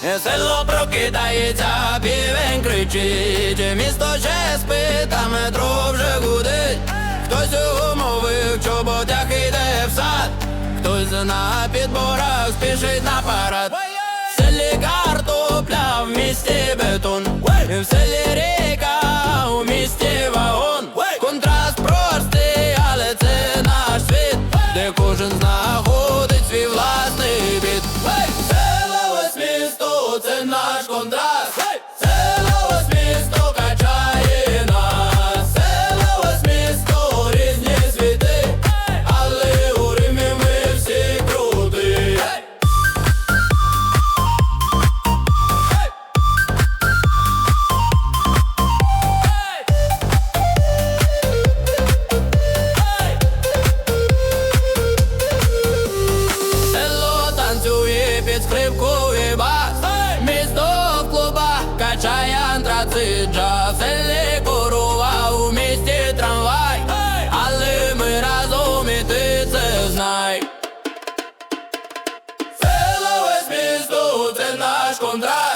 Село прокидається, півень кричить, місто ще спить, а метро вже гудить. Хтось його мовив, чоботях іде в сад, хтось на підборах спішить на парад. Це наш контраст. Село місто качає нас. Село ось місто, різні світи, але у Римі ми всі крути. Село танцює під скрипку і качає антрацит Джаселі курував у місті трамвай. Але ми разом і ти це знай. Це весь місто, це наш контракт.